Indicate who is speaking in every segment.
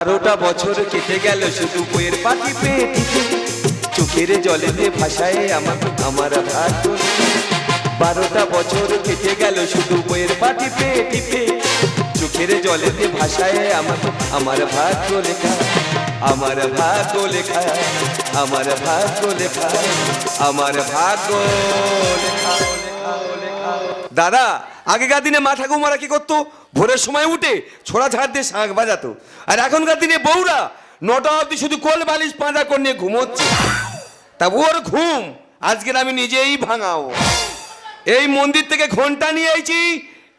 Speaker 1: বারোটা বছর কেটে গেল শুধু বইয়ের পাটি পেয়ে চোখের জলে দিয়ে ভাষায় আমার আমার ভাত বারোটা বছর কেটে গেল শুধু বইয়ের পাটি পেয়ে চোখের জলে দিয়ে ভাষায় আমার আমার ভাগ্য লেখা আমার ভাগ্য লেখা আমার ভাগ্য লেখা আমার ভাগ্য লেখা দাদা, আগেকার দিনে মা ঠাকুমারা কি করতো? ভোরের সময় উঠে ছোড়া ঝাড় দিয়ে শাঁখ বাজাতো। আর এখনকার দিনে বউরা নটা অবধি শুধু কোল বালিশ পাঁজা করে নিয়ে ঘুমোচ্ছে। তা ওর ঘুম আজকের আমি নিজেই ভাঙাও এই মন্দির থেকে ঘণ্টা নিয়ে আইছি,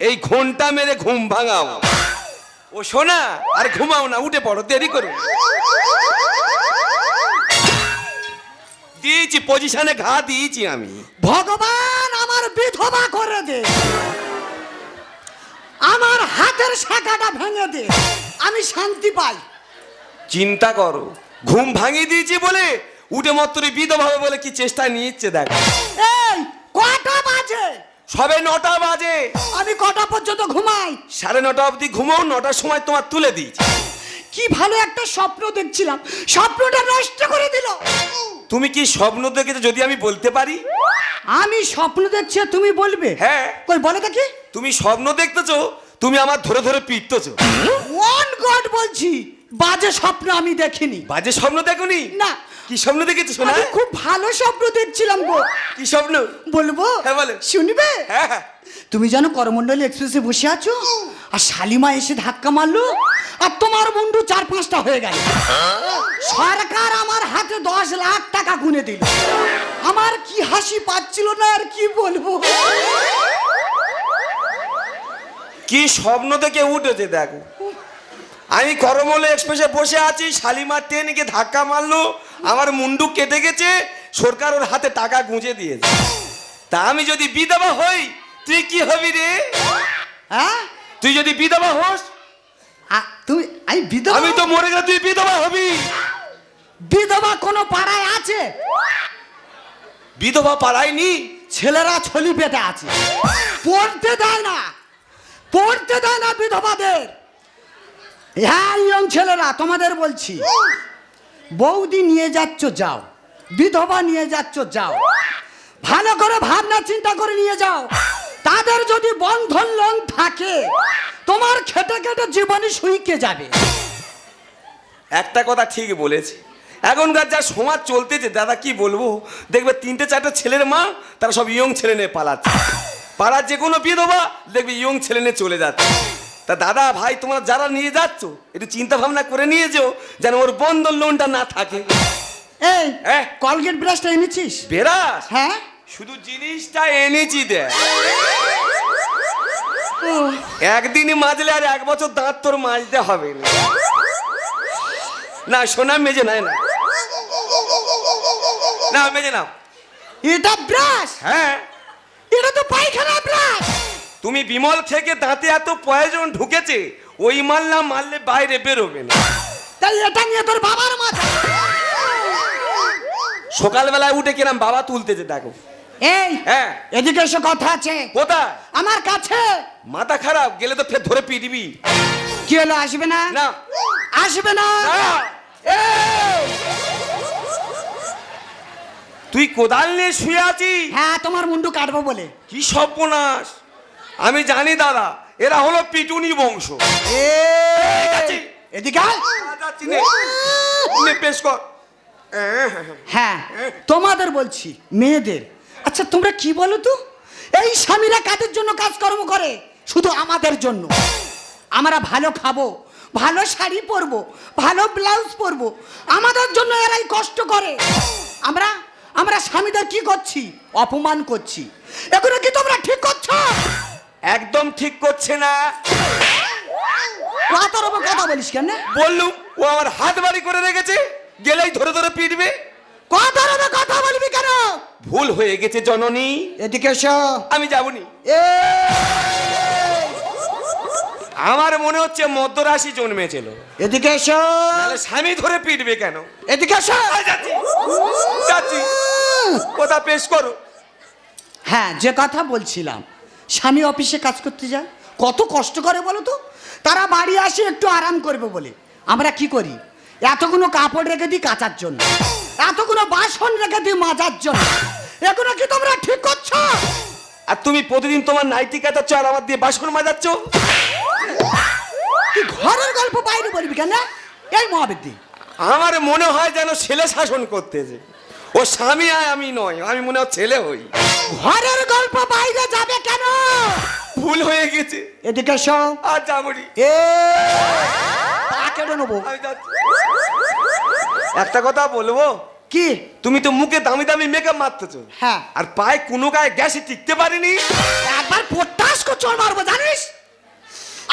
Speaker 1: এই ঘণ্টা মেরে ঘুম ভাঙাও ও শোনা আর ঘুমাও না, উঠে পড়ো, দেরি করো। দিয়েছি পজিশনে ঘা দিয়েছি আমি।
Speaker 2: ভগবান! আমার বিধবা করে দে। আমার হাতের শাখাটা ভেঙে দে। আমি শান্তি পাই।
Speaker 1: চিন্তা করো ঘুম ভাঙিয়ে দিয়েছি বলে উঠে মাত্র বিধবা হবে বলে কি চেষ্টা নিচ্ছে দেখ।
Speaker 2: এই কটা বাজে?
Speaker 1: সবে নটা বাজে।
Speaker 2: আমি কটা পর্যন্ত ঘুমাই?
Speaker 1: সাড়ে নটা অবধি ঘুমাও নটার সময় তোমার তুলে দিয়েছি।
Speaker 2: কি ভালো একটা স্বপ্ন দেখছিলাম। স্বপ্নটা নষ্ট করে দিল।
Speaker 1: তুমি কি স্বপ্ন দেখেছ যদি আমি বলতে পারি?
Speaker 2: আমি স্বপ্ন দেখছি আর তুমি বলবে?
Speaker 1: হ্যাঁ।
Speaker 2: কই বলে দেখি।
Speaker 1: তুমি স্বপ্ন দেখতেছো তুমি আমার ধরে ধরে পিটতেছো।
Speaker 2: ওয়ান গড বলছি বাজে স্বপ্ন আমি দেখিনি।
Speaker 1: বাজে স্বপ্ন দেখোনি?
Speaker 2: না।
Speaker 1: কি স্বপ্ন দেখেছ শোনা
Speaker 2: আমি খুব ভালো স্বপ্ন দেখছিলাম গো।
Speaker 1: কি স্বপ্ন?
Speaker 2: বলব?
Speaker 1: হ্যাঁ, বলো।
Speaker 2: শুনবে?
Speaker 1: হ্যাঁ হ্যাঁ।
Speaker 2: তুমি জানো করমন্ডলী এক্সপ্রেসে বসে আছো? আর শালিমা এসে ধাক্কা মারলো আর তোমার মুন্ডু চার পাঁচটা হয়ে গেল। সরকার আমার হাতে দশ লাখ টাকা গুনে দিল। আমার কি হাসি পাচ্ছিল না আর কি বলব?
Speaker 1: কি স্বপ্ন থেকে উঠেছে দেখো। আমি করমলে এক্সপ্রেসে বসে আছি শালিমার ট্রেনে গিয়ে ধাক্কা মারলো আমার মুন্ডু কেটে গেছে সরকার ওর হাতে টাকা গুঁজে দিয়েছে। তা আমি যদি বিধবা হই তুই কি হবি রে?
Speaker 2: হ্যাঁ?
Speaker 1: তুই যদি বিধবা হোস
Speaker 2: তুমি আমি বিধবা
Speaker 1: আমি তো মরে গেলে তুই বিধবা হবি।
Speaker 2: বিধবা কোনো পাড়ায় আছে?
Speaker 1: বিধবা পালাইনি
Speaker 2: ছেলেরা ছলি পেটে আছে। পড়তে দেয় না পড়তে দেয় না বিধবাদের। হ্যাঁ ইয়ং ছেলেরা তোমাদের বলছি। বৌদি নিয়ে যাচ্ছ যাও। বিধবা নিয়ে যাচ্ছ যাও। ভালো করে ভাবনা চিন্তা করে নিয়ে যাও। তাদের যদি বন্ধন লোন থাকে তোমার খেটে খেটে জীবনে শুইকে যাবে।
Speaker 1: একটা কথা ঠিক বলেছে। এখনকার যা সমাজ চলতেছে দাদা কি বলব? দেখবে তিনটে চারটে ছেলের মা তারা সব ইয়ং ছেলে নিয়ে পালাচ্ছে। পাড়ার যে কোনো বিধবা দেখবে ইয়ং ছেলে নিয়ে চলে যাচ্ছে। তা দাদা ভাই তোমরা যারা নিয়ে যাচ্ছ একটু চিন্তা ভাবনা করে নিয়ে যেও যেন ওর বন্ধন লোনটা না থাকে।
Speaker 2: এই
Speaker 1: হ্যাঁ।
Speaker 2: কলগেট ব্রাশটা এনেছিস?
Speaker 1: বেরাস
Speaker 2: হ্যাঁ?
Speaker 1: শুধু জিনিসটা এনেছি দে। একদিনই মাজলে আর এক বছর দাঁত তোর মাজতে হবে না। না সোনা মেজে নাই না। না মেজে নাও।
Speaker 2: এটা ব্রাশ?
Speaker 1: হ্যাঁ।
Speaker 2: এটা তো পায়খানা ব্রাশ।
Speaker 1: তুমি বিমল থেকে দাঁতে এত প্রয়োজন ঢুকেছে ওই মাল না মারলে বাইরে বেরোবে না।
Speaker 2: তাই এটা নিয়ে তোর বাবার মাথা।
Speaker 1: সকালবেলায় উঠে কিরাম বাবা তুলতেছে দেখো।
Speaker 2: এই
Speaker 1: হ্যাঁ।
Speaker 2: এদিকে এসে কথা আছে।
Speaker 1: কোথায়?
Speaker 2: আমার কাছে।
Speaker 1: মাথা খারাপ গেলে তো ফের ধরে পিটবি
Speaker 2: কি হলো আসবে না?
Speaker 1: না।
Speaker 2: আসবে না।
Speaker 1: তুই কোদাল নিয়ে শুয়ে আছিস?
Speaker 2: হ্যাঁ তোমার মুন্ডু কাটবো বলে।
Speaker 1: কি সর্বনাশ। আমি জানি দাদা এরা হলো পিটুনি বংশ।
Speaker 2: এদিকে
Speaker 1: পেশ কর।
Speaker 2: হ্যাঁ তোমাদের বলছি মেয়েদের আচ্ছা তোমরা কি বলো তো? এই স্বামীরা কাদের জন্য কাজকর্ম করে? শুধু আমাদের জন্য। আমরা ভালো খাব ভালো শাড়ি পরবো ভালো ব্লাউজ পরবো। আমাদের জন্য এরাই কষ্ট করে। আমরা আমরা স্বামীদের কি করছি? অপমান করছি। এগুলো কি তোমরা ঠিক করছ?
Speaker 1: একদম ঠিক করছে না।
Speaker 2: কথার ওপর কথা বলিস কেন?
Speaker 1: বললুম ও আমার হাত বাড়ি করে রেখেছে গেলেই ধরে ধরে পিটবে।
Speaker 2: কথার ওপর কথা বলবি কেন?
Speaker 1: ভুল হয়ে গেছে জননী।
Speaker 2: এদিকে এসো।
Speaker 1: আমি যাবনি।
Speaker 2: এ
Speaker 1: আমার মনে হচ্ছে মধ্যরাশি জন্মেছিল।
Speaker 2: এদিকে এসো।
Speaker 1: স্বামী ধরে পিটবে কেন?
Speaker 2: এদিকে এসো।
Speaker 1: যাচ্ছি। যাচ্ছি। কথা পেশ করো।
Speaker 2: হ্যাঁ যে কথা বলছিলাম স্বামী অফিসে কাজ করতে যায়? কত কষ্ট করে বলো তো? তারা বাড়ি আসে একটু আরাম করবে বলে। আমরা কি করি? এতগুলো কাপড় রেখে দিই কাচার জন্য। এতগুলো বাসন রেখে দিই মাজার জন্য। এগুলো কি তোমরা ঠিক করছ?
Speaker 1: আর তুমি প্রতিদিন তোমার নাইটি কাটাচ্ছ আর আমার দিয়ে বাসন মাজাচ্ছ?
Speaker 2: তুই ঘরের গল্প বাইরে বলবি কেন? এই মহাবিদ্যি
Speaker 1: আমার মনে হয় যেন ছেলে শাসন করতেছে। ও স্বামী আয় আমি নয় আমি মনে হয় ছেলে হই।
Speaker 2: ঘরের গল্প বাইরে যাবে কেন?
Speaker 1: ভুল হয়ে গেছে।
Speaker 2: এদিকে এসো।
Speaker 1: আর যাবনি
Speaker 2: এ পা কেটে নেব?
Speaker 1: একটা কথা বলব?
Speaker 2: কি?
Speaker 1: তুমি তো মুখে দামি দামি মেকআপ মারতেছো।
Speaker 2: হ্যাঁ।
Speaker 1: আর পায়ে কোনো গায়ে গ্যাসে টিকতে পারিনি।
Speaker 2: একবার পটাশ কো চোর মারবো জানিস?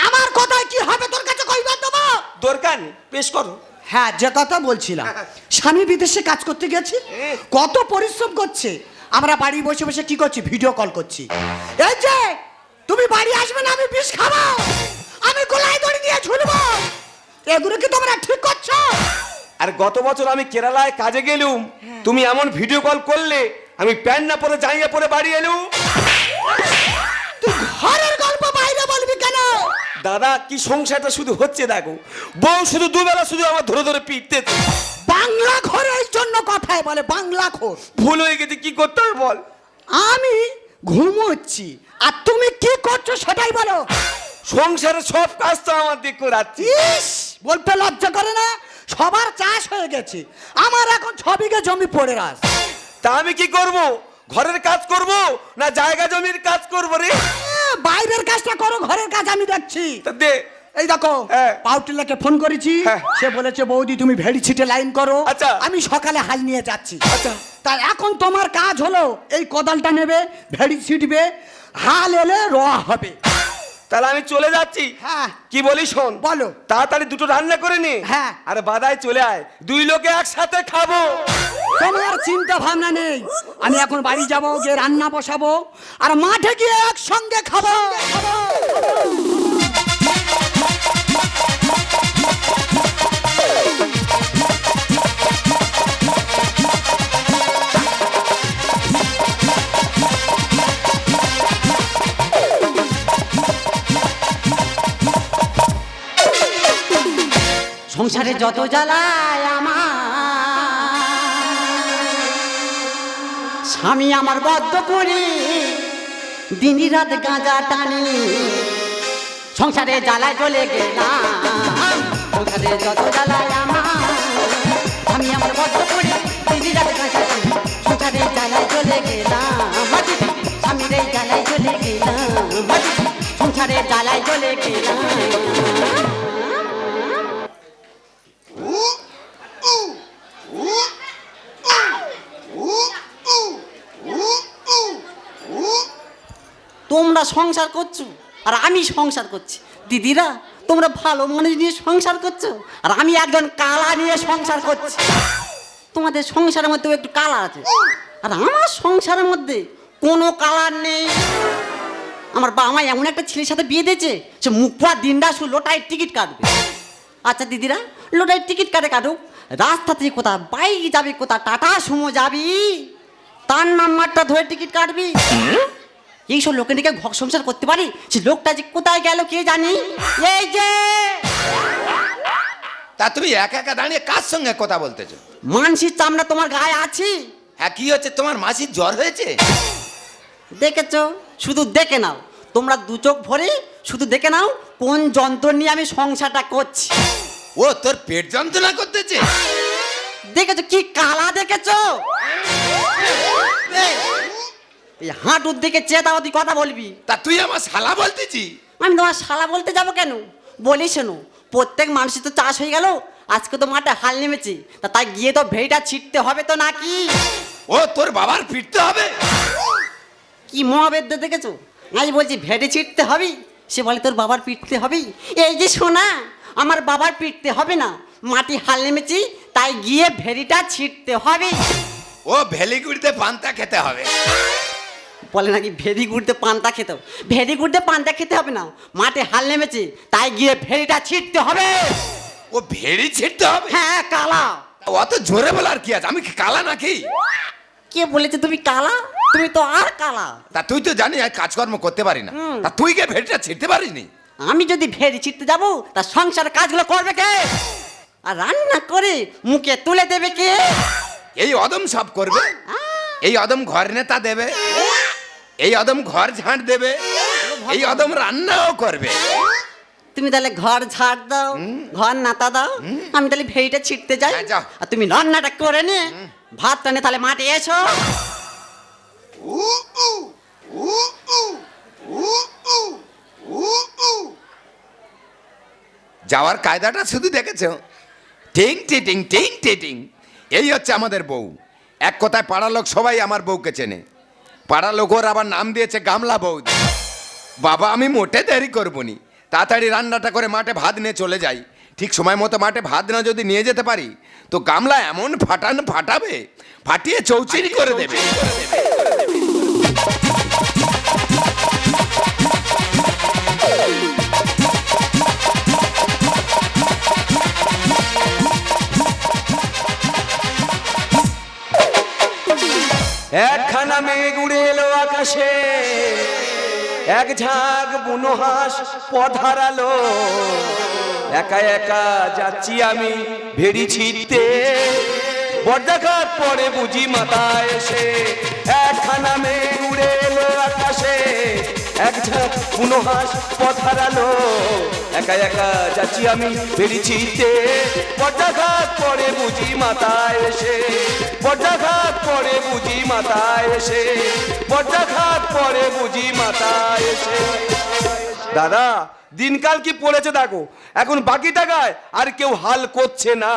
Speaker 2: আমার কথায় কি হবে তোর কাছে কইবার দেবো?
Speaker 1: দরকার নেই পেশ করো।
Speaker 2: হ্যাঁ যে কথা বলছিলাম। স্বামী বিদেশে কাজ করতে গেছে কত পরিশ্রম করছে। আমরা বাড়ি বসে বসে কি করছি? ভিডিও কল করছি। এই যে তুমি বাড়ি আসবে না আমি বিষ খাব। আমি গোলায় দড়ি দিয়ে ঝুলবো। এগুলো কি তোমরা ঠিক করছ?
Speaker 1: আর গত বছর আমি কেরালায় কাজে গেলুম। তুমি এমন ভিডিও কল করলে আমি প্যান্ট না পরে জাইয়া পরে বাড়ি এলুম।
Speaker 2: তুই ঘরের গল্প বাইরে বলবি কেন?
Speaker 1: দাদা কি সংসারটা শুধু হচ্ছে দেখো। বউ শুধু দুবেলা শুধু আমার ধরে ধরে পিটতে
Speaker 2: বাংলা ঘরের জন্য কথায় বলে বাংলা ঘর
Speaker 1: ভুল হয়ে গেছে কি করতে হবে বল?
Speaker 2: আমি ঘুমোচ্ছি আর তুমি কি করছ সেটাই বলো।
Speaker 1: সংসারের সব কাজ তো আমার দিক করাচ্ছি
Speaker 2: বলতে লজ্জা করে না? সবার চাষ হয়ে গেছে। আমার এখন ছ বিঘে জমি পড়ে রাস
Speaker 1: তা আমি কি করব? ঘরের কাজ করব না জায়গা জমির কাজ করব রে?
Speaker 2: বাইরের কাজটা করো ঘরের কাজ আমি দেখছি।
Speaker 1: তা দে।
Speaker 2: এই দেখো
Speaker 1: হ্যাঁ।
Speaker 2: পাউটিলাকে ফোন করেছি।
Speaker 1: হ্যাঁ।
Speaker 2: সে বলেছে বৌদি তুমি ভেড়ি ছিটে লাইন করো।
Speaker 1: আচ্ছা।
Speaker 2: আমি সকালে হাল নিয়ে যাচ্ছি।
Speaker 1: আচ্ছা।
Speaker 2: তা এখন তোমার কাজ হলো এই কোদালটা নেবে ভেড়ি ছিটবে হাল এলে রোয়া হবে।
Speaker 1: তাহলে আমি চলে যাচ্ছি।
Speaker 2: হ্যাঁ।
Speaker 1: কি বলি শোন?
Speaker 2: বলো।
Speaker 1: তাড়াতাড়ি দুটো রান্না করে নি।
Speaker 2: হ্যাঁ।
Speaker 1: আরে বাদায় চলে আয়। দুই লোকে একসাথে খাব।
Speaker 2: তোমার চিন্তা ভাবনা নেই। আমি এখন বাড়ি যাব গিয়ে রান্না বসাবো আর মাঠে গিয়ে একসঙ্গে খাব।
Speaker 3: সংসারে যত জ্বালায় আমার। স্বামী আমার বদ্ধ করে দিনই রাত গাঁজা টানি। সংসারে জ্বালায় চলে গেলাম, সংসারে যত জ্বালায় আমার। স্বামী আমার বদ্ধ করে দিনই রাত গাঁজা টানি। সংসারে জ্বালায় চলে গেলাম, স্বামীরে জ্বালায় চলে গেলাম। সংসারে জ্বালায় চলে গেলাম। তোমরা সংসার করছ, আর আমি সংসার করছি। দিদিরা, তোমরা ভালো মানুষ নিয়ে সংসার করছ, আর আমি একজন কালা নিয়ে সংসার করছি। তোমাদের সংসারের মধ্যেও একটু কালার আছে। আর আমার সংসারের মধ্যে কোনো কালার নেই। আমার বাবা মা এমন একটা ছেলের সাথে বিয়ে দিয়েছে সে মুখ পড়া দিনটা শুধু লোটায় টিকিট কাটবে। আচ্ছা দিদিরা লোটায় টিকিট কাটে কাটুক। রাস্তা থেকে কোথা বাইক যাবি কোথা টাটা সুমো যাবি, তার নাম্বারটা ধরে টিকিট কাটবি। এইসব লোকের দিকে ঘর সংসার করতে পারি? সে লোকটা যে কোথায় গেল কে জানি? এই যে!
Speaker 4: তা তুমি একা একা দাঁড়িয়ে কার সঙ্গে কথা বলতেছো?
Speaker 3: মানসির চামড়া তোমার গায়ে আছে?
Speaker 4: হ্যাঁ কি হচ্ছে? তোমার মাসির জ্বর হয়েছে?
Speaker 3: দেখেছ? শুধু দেখে নাও। তোমরা দু চোখ ভরে শুধু দেখে নাও কোন যন্ত্র নিয়ে আমি সংসারটা করছি।
Speaker 4: ও তোর পেট যন্ত্রণা করতেছে?
Speaker 3: দেখেছ কি কালা দেখেছ? এই হাঁটুর দিকে তুই কথা বলবি?
Speaker 4: তা তুই আমার শালা বলতেছি।
Speaker 3: আমি তোমার শালা বলতে যাব কেন? বলি শোনো প্রত্যেক মানুষের তো চাষ হয়ে গেল আজকে তো মাঠে হাল নেমেছে তা তাই গিয়ে তো ভেড়িটা ছিটতে হবে তো নাকি?
Speaker 4: ও তোর বাবার ফিরতে হবে?
Speaker 3: কি মহাবেদ্য দেখেছ? আমি বলছি ভেড়ে ছিটতে হবে সে বলে তোর বাবার পিটতে হবেই? এই যে শোনা আমার বাবার পিটতে হবে না মাটি হাল নেমেছি তাই গিয়ে ভেড়িটা ছিটতে হবে
Speaker 4: ও ভেলিগুড়িতে পান্তা খেতে হবে।
Speaker 3: বলে নাকি ভেরি গুড়তে পান্তা খেতে হবে। ভেরি গুড়তে পান্তা খেতে হবে না। মাঠে হাল নেমেছে তাই গিয়ে ভেড়িটা ছিটতে হবে।
Speaker 4: ও ভেড়ি ছিটতে হবে?
Speaker 3: হ্যাঁ কালা।
Speaker 4: অত জোরে বলার কি আছে? আমি কি কালা নাকি?
Speaker 3: কে বলেছে তুমি কালা? তুমি তো আর কালা।
Speaker 4: তা তুই তো জানি আমি কাজকর্ম করতে পারি না। তা তুই কে ভেড়িটা ছিটতে পারিস নি
Speaker 3: আমি যদি ভেড়ি ছিটতে যাব তা সংসার কাজগুলো করবে কে? আর রান্না করে মুখে তুলে দেবে কে?
Speaker 4: এই অদম সব করবে? এই অদম ঘর নেতা দেবে। এই অদম ঘর ঝাঁট দেবে। এই অদম রান্নাও করবে।
Speaker 3: তুমি তাহলে ঘর ঝাড় দাও ঘর নাতা দাও আমি তাহলে ভেড়িটা ছিটতে যাই।
Speaker 4: হ্যাঁ।
Speaker 3: আর তুমি রান্নাটা করে নে। ভাত টানে তাহলে মাঠে এসো।
Speaker 4: যাওয়ার কায়দাটা শুধু দেখেছ। টিং টিটিং টিং টিটিং। এই হচ্ছে আমাদের বউ। এক কথায় পাড়া লোক সবাই আমার বউকে চেনে। পাড়া লোক ওর আবার নাম দিয়েছে গামলা বৌদি। বাবা, আমি মোটে দেরি করব নি তাড়াতাড়ি রান্নাটা করে মাঠে ভাত নিয়ে চলে যাই। ঠিক সময় মতো মাঠে ভাত না যদি নিয়ে যেতে পারি, তো গামলা এমন ফাটান ফাটাবে, ফাটিয়ে চৌচিরি করে দেবে।
Speaker 1: একখানা মেঘ উড়ে এলো আকাশে। এক ঝাঁক বুনোহাস পধারালো একা একা যাচ্ছি আমি ভেড়ি ছিটতে বর্দাঘাট পরে বুঝি মাথায় এসে। একখানা মেঘ উড়ে এলো আকাশে। এক ঝাঁক বুনো হাঁস পধারালো একা একা যাচ্ছি আমি ছিটতে বর্দাঘাট পরে বুঝি মাথায় এসে। বর্দাঘাট পরে বুঝি মাথায় এসে। বর্দাঘাট পরে বুঝি মাথায় এসে। দাদা, দিনকাল কি পড়েছে দেখো। এখন বাকি টাকায় আর কেউ হাল করছে না।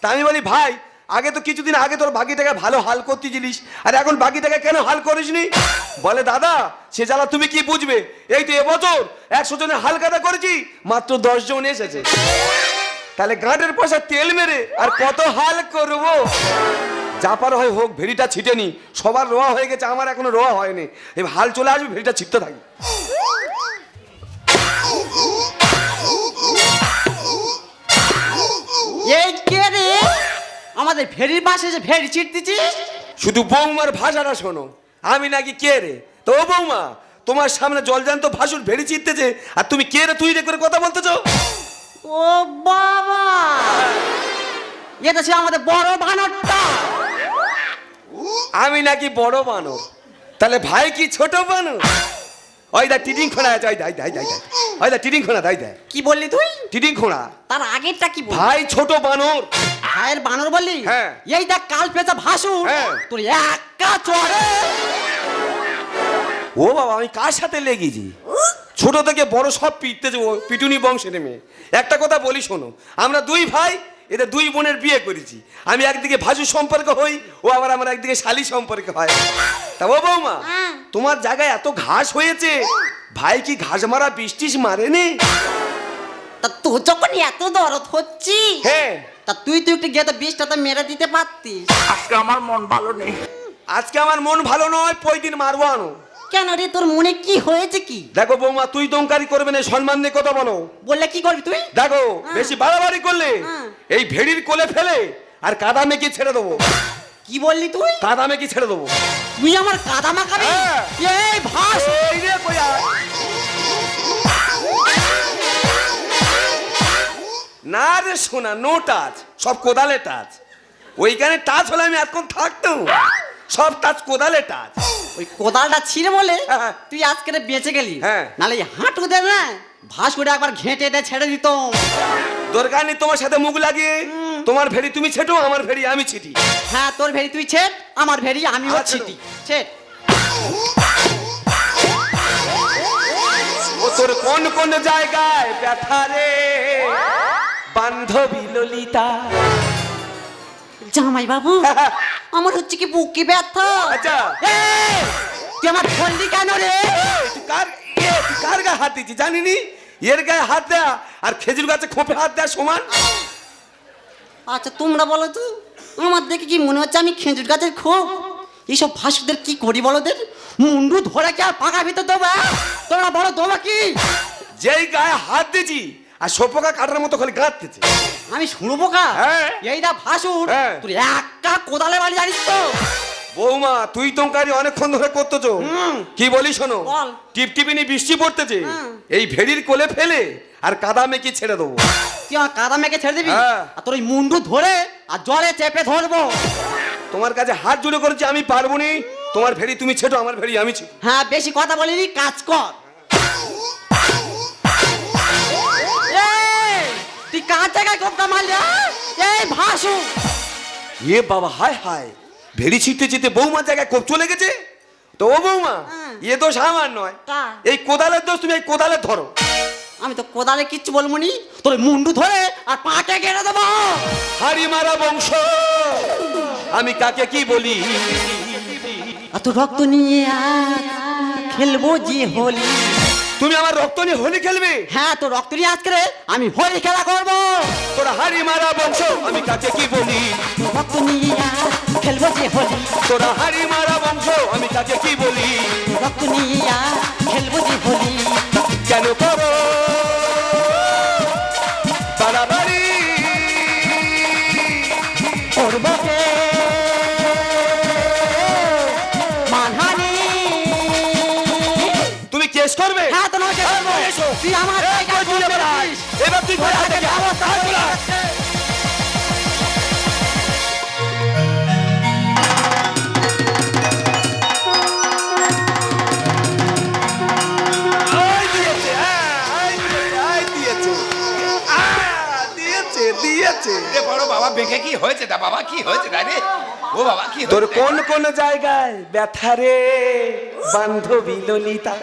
Speaker 1: তা আমি বলি, ভাই আগে তো কিছুদিন আগে তোর বাকি টাকায় ভালো হাল করতে করতেছিলিস। আর এখন বাকি টাকায় কেন হাল করিসনি? বলে, দাদা, সে জ্বালা তুমি কি বুঝবে? এই তো এবছর একশো জনের হাল কাটা করেছি, মাত্র দশ জন এসেছে। তাহলে গাঁটের পয়সা তেল মেরে আর কত হাল করব? যা পার হয় হোক, ভেড়িটা ছিটে নি সবার রোয়া হয়ে গেছে, আমার এখনও রোয়া হয়নি। এবার হাল চলে আসবে, ভেড়িটা ছিটতে থাকি।
Speaker 3: আমাদের ভেড়ির পাশে যে ভেড়ি চিটতেছি
Speaker 1: শুধু বৌমার ভাষাটা শোনো। আমি নাকি কে রে? তো ও বৌমা তোমার সামনে জলজান্ত ভাসুর ভেড়ি চিনতেছে আর তুমি কে রে তুই রে করে কথা বলতেছো?
Speaker 3: ও বাবা! এটা সে আমাদের বড় বানরটা!
Speaker 1: আমি নাকি বড় বানর? তাহলে ভাই কি ছোট বানর? ওই দা টিটিং খোঁড়া আছে ওই দাই দাই দাই দাই ওই দা। টিটিং খোঁড়া দাই দেয়
Speaker 3: কি বললি তুই?
Speaker 1: টিটিং খোঁড়া
Speaker 3: তার আগেরটা কি বল
Speaker 1: ভাই ছোট বানর।
Speaker 3: ভাইয়ের বানর বললি?
Speaker 1: হ্যাঁ।
Speaker 3: এই দেখ কাল পেঁচা ভাসু
Speaker 1: হ্যাঁ।
Speaker 3: তোর একা চড়ে।
Speaker 1: ও বাবা আমি কার সাথে লেগেছি? ছোট থেকে বড় সব পিটতেছে ও পিটুনি বংশের মেয়ে। একটা কথা বলি শোনো আমরা দুই ভাই এদের দুই বোনের বিয়ে করেছি। আমি একদিকে ভাসু সম্পর্ক হই ও আবার আমার একদিকে শালি সম্পর্ক হয়। তা ও বৌমা
Speaker 3: হ্যাঁ।
Speaker 1: তোমার জায়গায় এত ঘাস হয়েছে ভাই কি ঘাস মারা বৃষ্টিস মারেনি?
Speaker 3: তা তোর যখন এত দরদ হচ্ছি
Speaker 1: হ্যাঁ।
Speaker 3: তা তুই তুই একটু গিয়ে তো বিষটা তো মেরে দিতে পারতিস।
Speaker 1: আজকে আমার মন ভালো নেই। আজকে আমার মন ভালো নয় পই দিন মারবো আনো।
Speaker 3: কেন রে তোর মনে কি হয়েছে কি?
Speaker 1: দেখো বৌমা তুই দমকারি করবে না সম্মান দিয়ে কথা বলো।
Speaker 3: বললে কি করবি তুই?
Speaker 1: দেখো
Speaker 3: হ্যাঁ।
Speaker 1: বেশি বাড়াবাড়ি করলে
Speaker 3: হ্যাঁ।
Speaker 1: এই ভেড়ির কোলে ফেলে আর কাদা মেখে ছেড়ে দেবো।
Speaker 3: কি বললি তুই?
Speaker 1: কাদা মেখে ছেড়ে দেবো।
Speaker 3: তুই আমার কাদা মাখাবি
Speaker 1: হ্যাঁ।
Speaker 3: এই ভাস!
Speaker 1: এই রে কইয়া। না রে শোনা নো টাচ সব কোদালে টাচ। ওইখানে টাচ হলে আমি এতক্ষণ থাকতাম। সব টাচ কোদালে টাচ।
Speaker 3: ওই কোদালটা ছিঁড়ে বলে
Speaker 1: হ্যাঁ।
Speaker 3: তুই আজকে বেঁচে গেলি।
Speaker 1: হ্যাঁ।
Speaker 3: নালে হাঁটু দে না ভাস করে একবার ঘেঁটে দে ছেড়ে দিত
Speaker 1: দরকার নেই তোমার সাথে মুখ লাগিয়ে। তোমার ভেড়ি তুমি ছেটো আমার ভেড়ি আমি ছিটি।
Speaker 3: হ্যাঁ তোর ভেড়ি তুই ছেট আমার ভেড়ি আমিও
Speaker 1: আচ্ছা।
Speaker 3: ছিটি। ছেট।
Speaker 1: ও তোর কোন কোন জায়গায় ব্যথা রে? বান্ধবী ললিতা।
Speaker 3: জামাই বাবু আমার হচ্ছে কি বুকে ব্যথা।
Speaker 1: আচ্ছা।
Speaker 3: এই, তুই আমার ধরলি কেন রে?
Speaker 1: তুই কার এ, তুই কার গায়ে হাত দিচ্ছি জানিনি? এর গায়ে হাত দেয়া আর খেজুর গাছে খোপে হাত দেয়া সমান?
Speaker 3: আচ্ছা তোমরা বলো তো আমার দেখে কি মনে হচ্ছে আমি খেজুর গাছের খোপ? এইসব ভাসুদের কি করি বলো দের মুন্ডু ধরে কি আর পাকা ভিতর দেবো হ্যাঁ? তোমরা বলো দেবো কি?
Speaker 1: যেই গায়ে হাত দিছি আর সোপোকা কাটার মতো খালি গাঁততেছে
Speaker 3: আমি শুনব কা
Speaker 1: হ্যাঁ।
Speaker 3: এইটা ভাসুর।
Speaker 1: হ্যাঁ।
Speaker 3: তুই একা কোদালে বাড়ি জানিস তো?
Speaker 1: বৌমা তুই তোমকারি অনেকক্ষণ ধরে করতেছো। কি বলি শোনো?
Speaker 3: বল।
Speaker 1: টিপ টিপিনি বৃষ্টি পড়তেছে।
Speaker 3: হুম।
Speaker 1: এই ভেড়ির কোলে ফেলে আর কাদা মেখে ছেড়ে দেবো।
Speaker 3: তুই আমার কাদা মেখে ছেড়ে দিবি?
Speaker 1: হ্যাঁ।
Speaker 3: আর তোর ওই মুন্ডু ধরে আর জলে চেপে ধরবো।
Speaker 1: তোমার কাছে হাত জুড়ে করেছি আমি পারব নি। তোমার ভেড়ি তুমি ছেটো আমার ভেড়ি আমি
Speaker 3: হ্যাঁ বেশি কথা বলিনি কাজ কর। কার জায়গায় কোপটা মারলি? এই ভাসু
Speaker 1: এ বাবা হায় হায় ভেড়ি ছিটতে ছিটতে বৌমার জায়গায় কোপ চলে গেছে তো ও বৌমা। এ দোষ আমার নয় এই কোদালের দোষ তুমি এই কোদালে ধরো
Speaker 3: আমি তো কোদালে কিচ্ছু বলব নি তোর মুন্ডু ধরে আর পাটে কেটে দেবো
Speaker 1: হাড়ি মারা বংশ আমি কাকে কি বলি
Speaker 3: তোর রক্ত নিয়ে খেলব যে হোলি
Speaker 1: তুমি আমার রক্ত নিয়ে হোলি খেলবে?
Speaker 3: হ্যাঁ তো রক্ত নিয়ে আজকে আমি হোলি খেলা করব।
Speaker 1: তোরা হাড়ি মারা বংশ আমি কাকে কি বলি?
Speaker 3: রক্ত নিয়ে খেলব যে হোলি।
Speaker 1: তোরা হাড়ি মারা বংশ আমি কাকে কি বলি?
Speaker 3: রক্ত নিয়ে খেলব যে হোলি।
Speaker 1: কেন করো?
Speaker 3: হয়ে
Speaker 1: তোলা।
Speaker 3: যাচ্ছে।
Speaker 1: এই দিয়েছে, হ্যাঁ,
Speaker 4: বড় বাবা বেঁকে কি হয়েছে? তা বাবা কি হয়েছে? রে। ও বাবা কি
Speaker 1: তোর কোন কোন জায়গায় ব্যথা রে? বান্ধবী ললিতা।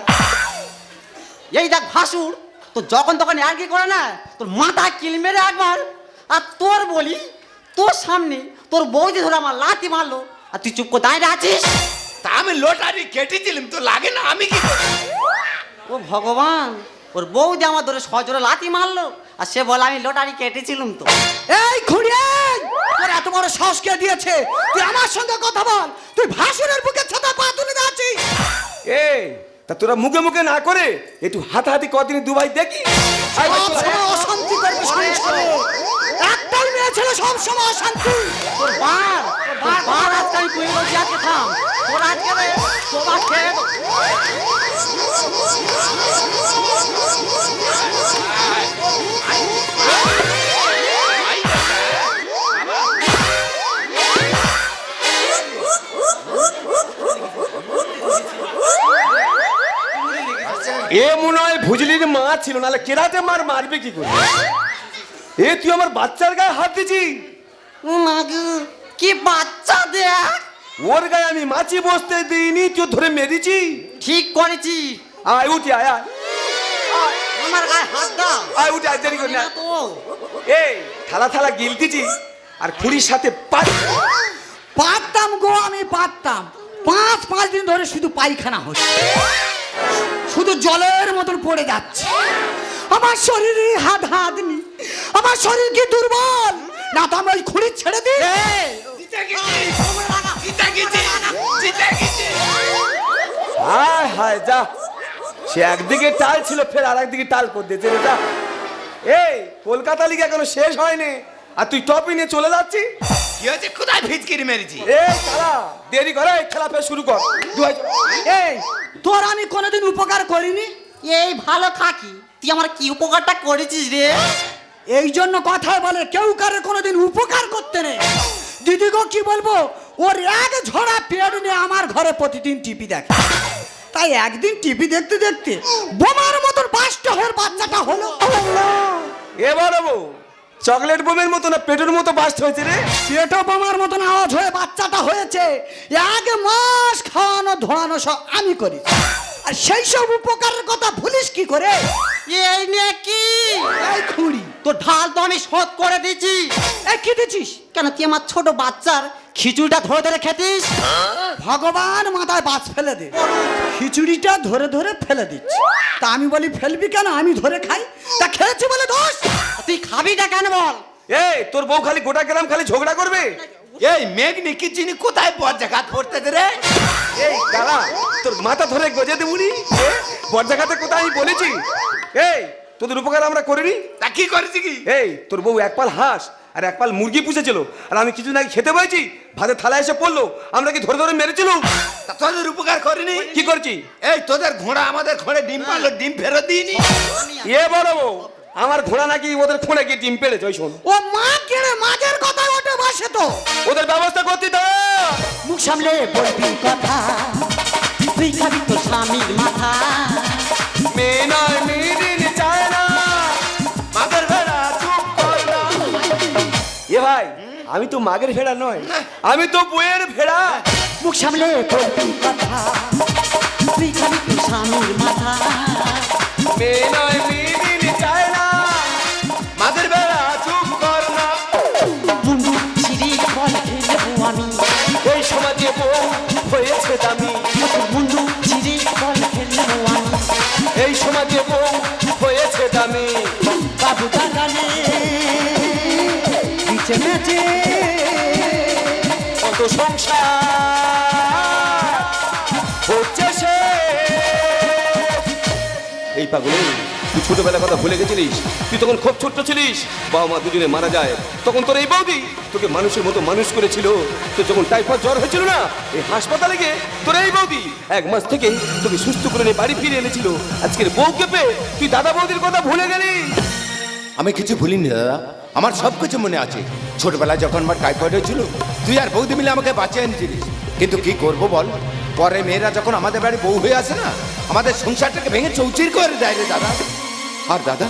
Speaker 3: এই দেখ ভাসুর তো যখন তখন আর কি করে না? তোর মাথা কিল মেরে একবার আর তোর বলি তোর সামনে তোর বৌদি ধরে আমার লাথি মারলো আর তুই চুপ করে দাঁড়িয়ে আছিস?
Speaker 4: তা আমি লোটারি কেটেছিলাম তো লাগে না আমি কি
Speaker 3: ও ভগবান ওর বৌদি আমার ধরে সজোরে লাথি মারলো আর সে বলে আমি লটারি কেটেছিলাম তো।
Speaker 2: এই খুঁড়িয়ে তোর এত বড় সাহস কে দিয়েছে? তুই আমার সঙ্গে কথা বল তুই ভাসুরের বুকে ছাতা পা তুলে যাচ্ছিস
Speaker 1: এই তা তোরা মুখে মুখে না করে একটু হাতাহাতি কদিন দুবাই দেখি।
Speaker 2: অশান্তি করবে সংসারে একটাই মেয়ে ছেলে সবসময় অশান্তি।
Speaker 3: তোর বার তোর বার আজকে আমি কুড়ি বলছি থাম। তোর আজকে রে তোবার খেয়ে দেবো।
Speaker 1: এ মনে হয় ভুজলির মা ছিল নাহলে কেরাতে মার মারবে কি করে? এ তুই আমার বাচ্চার গায়ে হাত দিছি
Speaker 3: কি বাচ্চা দেখ
Speaker 1: ওর গায়ে আমি মাছি বসতে দিইনি তুই ধরে মেরেছি।
Speaker 3: ঠিক করেছি।
Speaker 1: আয় উঠি আয় আয়।
Speaker 3: আমার গায়ে হাত দাও।
Speaker 1: আয় উঠি আয় দেরি করি না।
Speaker 3: না
Speaker 1: এই থালা থালা গিলতিছি আর খুঁড়ির সাথে পাত
Speaker 2: পারতাম গো আমি পারতাম। পাঁচ পাঁচ দিন ধরে শুধু পায়খানা হচ্ছে। শুধু জলের মতন পড়ে যাচ্ছে। আমার শরীরে হাত হাত নি। আমার শরীর কি দুর্বল? না তো আমি ওই খুঁড়ি ছেড়ে দিই।
Speaker 4: জিতে গেছি, জিতে গেছি, জিতে গেছি।
Speaker 1: হায় হায় যা। সে একদিকে টাল ছিল ফের আর একদিকে টাল করে দিয়েছে রে যা। এই কলকাতা লিগে এখনও শেষ হয়নি। আর তুই টপি নিয়ে চলে যাচ্ছি
Speaker 4: কি হয়েছে কোথায় ফিচকিরি মেরেছি?
Speaker 1: এই তারা দেরি করে এই খেলা ফের শুরু কর।
Speaker 2: এই তোর আমি কোনোদিন উপকার করিনি?
Speaker 3: এই ভালো থাকি তুই আমার কি উপকারটা করেছিস রে?
Speaker 2: এই জন্য কথায় বলে কেউ কারে কোনোদিন উপকার করতে নেই। দিদি গো কি বলব? ওর এক ঝোড়া পেট নিয়ে আমার ঘরে প্রতিদিন টিভি দেখে। তাই একদিন টিভি দেখতে দেখতে বোমার মতন বাসটা হয়ে বাচ্চাটা হলো।
Speaker 1: এবার বউ চকলেট বোমের মতো না পেটের মতো বাস্ট হয়েছে রে।
Speaker 2: পেটো বোমার মতন আওয়াজ হয়ে বাচ্চাটা হয়েছে। এক মাস খাওয়ানো ধোয়ানো সব আমি করি আর সেই সব উপকারের কথা ভুলিস কি করে?
Speaker 3: এই নিয়ে কি
Speaker 2: এই খুঁড়ি।
Speaker 3: তোর ঢাল তো আমি শোধ করে দিয়েছি।
Speaker 2: কি দিচ্ছিস?
Speaker 3: কেন তুই আমার ছোট বাচ্চার খিচুড়িটা ধরে ধরে খেতিস?
Speaker 2: ভগবান মাথায় বাস ফেলে দে। খিচুড়িটা ধরে ধরে ফেলে দিচ্ছি। তা আমি বলি ফেলবি কেন? আমি ধরে খাই। তা খেয়েছি বলে দোষ?
Speaker 3: তুই খাবি না কেন বল?
Speaker 1: এই তোর বউ খালি গোটা গেলাম খালি ঝগড়া করবে?
Speaker 4: এই মেঘনি কি চিনি কোথায় বজ্রাঘাত পড়তেছে রে?
Speaker 1: এই দাঁড়া তোর মাথা ধরে গজে দেবুনি? বর্জাঘাতে কোথায় আমি বলেছি? এই তোদের উপকার আমরা করিনি?
Speaker 4: তা কি করেছি কি?
Speaker 1: এই তোর বউ এক পাল হাঁস আর এক পাল মুরগি পুষেছিল। আর আমি কিছু নাকি খেতে পাইছি ভাতে থালা এসে পড়ল আমরা কি ধরে ধরে মেরেছিল
Speaker 4: তা তোদের উপকার করিনি?
Speaker 1: কি করছি?
Speaker 4: এই তোদের ঘোড়া আমাদের ঘোড়ে ডিম পারল ডিম ফেরত দিইনি?
Speaker 1: এ বড় বউ, আমার ঘোড়া নাকি ওদের খোঁড়ে গিয়ে ডিম পেড়েছে ওই শোন।
Speaker 2: ও মা কেড়ে মাঝের কথা ওটা বসে তো।
Speaker 1: ওদের ব্যবস্থা করতে দাও
Speaker 3: মুখ সামলে বলবি কথা তুই খাবি তো স্বামীর মাথা।
Speaker 1: মেয়ে নয় ভাই? আমি তো মাগের ভেড়া নয়। আমি তো বইয়ের ভেড়া।
Speaker 3: মুখ সামলে কথা তুই খাবি তো স্বামীর মাথা।
Speaker 1: মেয়ে নয় মেয়েদিন চায় না। মাগের ভেড়া চুপ কর না।
Speaker 3: মুন্ডু ছিঁড়ি বল খেলব আমি।
Speaker 1: এই সমাজে বউ এই তুই কথা ভুলে গেছিলিস? তুই তখন খুব ছোট্ট ছিলিস। বাবা মা দুজনে মারা যায়। তখন তোর এই বৌদি তোকে মানুষের মতো মানুষ করেছিল। তো যখন টাইফয়েড জ্বর হয়েছিল না, এই হাসপাতালে গিয়ে তোর এই বৌদি এক মাস থেকে তোকে সুস্থ করে নিয়ে বাড়ি ফিরে এনেছিল। আজকের বউকে পেয়ে তুই দাদা বৌদির কথা ভুলে গেলি।
Speaker 4: আমি কিছু ভুলিনি, দাদা। আমার সব কিছু মনে আছে। ছোটবেলায় যখন আমার টাইফয়েড হয়েছিল তুই আর বৌদি মিলে আমাকে বাঁচিয়ে এনেছিলিস। কিন্তু কি করব বল? পরে মেয়েরা যখন আমাদের বাড়ি বউ হয়ে আসে না আমাদের সংসারটাকে ভেঙে চৌচির করে দেয় রে দাদা। আর দাদা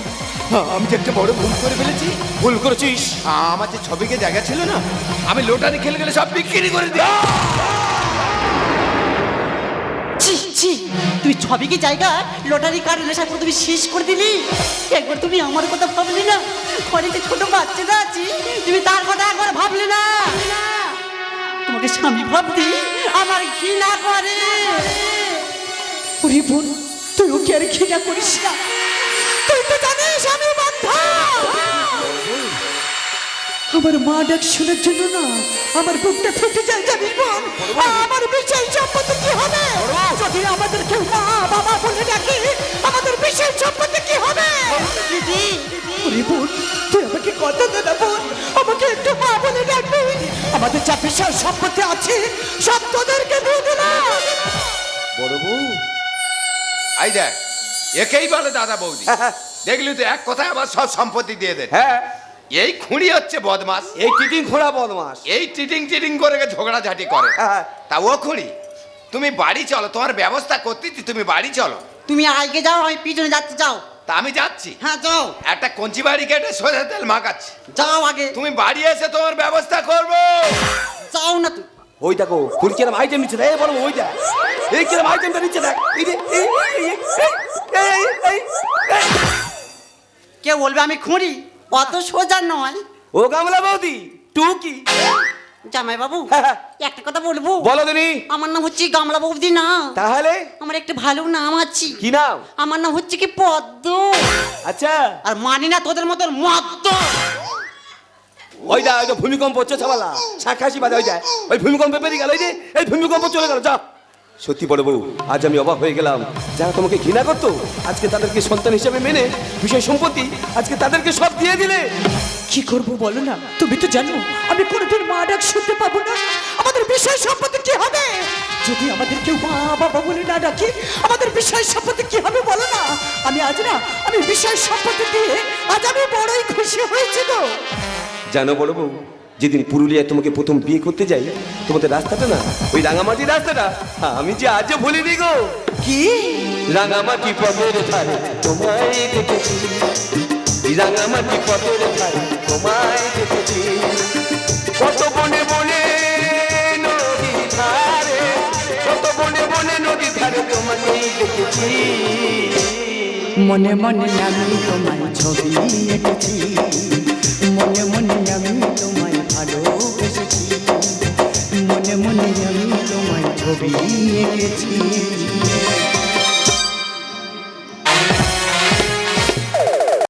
Speaker 4: আমি যে একটা বড় ভুল করে ফেলেছি?
Speaker 1: ভুল করেছিস।
Speaker 4: আমার যে ছবিকে জায়গা ছিল না আমি লোটারি খেলে গেলে সব বিক্রি করে দিই।
Speaker 3: ছি, তুই ছবি কি জায়গা? লটারি কার্ড, নেশা করে তুমি শেষ করে দিলি? একবার তুমি আমার কথা ভাবলি না? ঘরে যে ছোট বাচ্চাটা আছে, তুমি তার কথা একবার ভাবলি না? তোমাকে স্বামী ভাবতি, আমার ঘৃণা করে।
Speaker 2: বোন, তুই ওকে আর ঘৃণা করিস না। তুই তো জানিস আমি বান্ধা। আমার মা ডাক শোনার জন্য না আমার বুকটা ফেটে যায় জানিস বোন আমার বিশাল সম্পত্তি কি হবে? যদি আমাদের কেউ মা বাবা বলে ডাকে আমাদের বিশাল সম্পত্তি কি হবে?
Speaker 3: দিদি
Speaker 2: বোন তুই আমাকে কথা দে না বোন আমাকে একটু মা বলে ডাকবি। আমাদের যা বিশাল সম্পত্তি আছে সব তোদেরকে দিয়ে দিলাম।
Speaker 1: বড় বউ
Speaker 4: আই দেখ একেই বলে দাদা বৌদি। দেখলি তো এক কথায় আবার সব সম্পত্তি দিয়ে দে।
Speaker 1: হ্যাঁ।
Speaker 4: এই খুঁড়ি হচ্ছে বদমাস।
Speaker 1: এই টিটিং ঘোড়া বদমাস।
Speaker 4: এই টিটিং টিটিং করে ঝগড়াঝাটি করে।
Speaker 1: হ্যাঁ।
Speaker 4: তা ও খুঁড়ি তুমি বাড়ি চলো তোমার ব্যবস্থা করতেছি তুমি বাড়ি চলো।
Speaker 3: তুমি আগে যাও আমি পিছনে যাচ্ছি যাও।
Speaker 4: তা আমি যাচ্ছি।
Speaker 3: হ্যাঁ যাও।
Speaker 4: একটা কঞ্চি বাড়ি কেটে সোজা তেল মাখাচ্ছি।
Speaker 3: যাও আগে।
Speaker 4: তুমি বাড়ি এসে তোমার ব্যবস্থা করব।
Speaker 3: যাও না তুই
Speaker 1: ওই দেখো ফুল কিরম আইটেম নিচ্ছে দেখ বলো ওই দেখ। এই কিরম আইটেমটা নিচ্ছে দেখ। এই যে, এই, এই, এই, এই, এই, এই, এই।
Speaker 3: কে বলবে আমি খুঁড়ি? অত সোজা নয়।
Speaker 1: ও গামলা বৌদি টুকি
Speaker 3: জামাই বাবু
Speaker 1: হ্যাঁ।
Speaker 3: একটা কথা বলব?
Speaker 1: বলো দিনি।
Speaker 3: আমার নাম হচ্ছে গামলা বৌদি না।
Speaker 1: তাহলে?
Speaker 3: আমার একটা ভালো নাম আছে।
Speaker 1: কি নাম?
Speaker 3: আমার নাম হচ্ছে কি পদ্ম।
Speaker 1: আচ্ছা।
Speaker 3: আর মানি না তোদের মতন মদ্দ।
Speaker 1: ওই দা ওই ভূমিকম্প হচ্ছে ছাবালা। শাখাশি বাজে ওই যায় ওই ভূমিকম্প বেরিয়ে গেল ওই যে এই ভূমিকম্প চলে গেল যা সত্যি বড় বউ আজ আমি অবাক হয়ে গেলাম। যারা তোমাকে ঘৃণা করতো আজকে তাদেরকে সন্তান হিসেবে মেনে বিষয় সম্পত্তি আজকে তাদেরকে সব দিয়ে দিলে।
Speaker 2: কি করব বলো না? তুমি তো জানো আমি কোনোদিন মা ডাক শুনতে পাবো না। আমাদের বিশাল সম্পত্তি কি হবে? যদি আমাদের কেউ মা বাবা বলে না ডাকে আমাদের বিশাল সম্পত্তি কি হবে বলো না? আমি আজ না আমি বিশাল সম্পত্তি দিয়ে আজ আমি বড়ই খুশি হয়েছি গো।
Speaker 1: জানো বড় বউ যেদিন পুরুলিয়ায় তোমাকে প্রথম বিয়ে করতে যাই তোমাদের রাস্তাটা না? ওই রাঙামাটির রাস্তাটা? আমি যে আজও ভুলিনি গো।
Speaker 2: কি?
Speaker 1: রাঙামাটি পথের ধারে তোমায় দেখেছি। রাঙামাটি পথের ধারে তোমায় দেখেছি। কত বনে বনে নদী ধারে কত বনে বনে নদী ধারে দেখেছি।
Speaker 2: মনে মনে আমি তোমায় ছবি এঁকেছি। মনে মনে আমি তোমায় মনে আমি তোমায় ছবি এঁকেছি।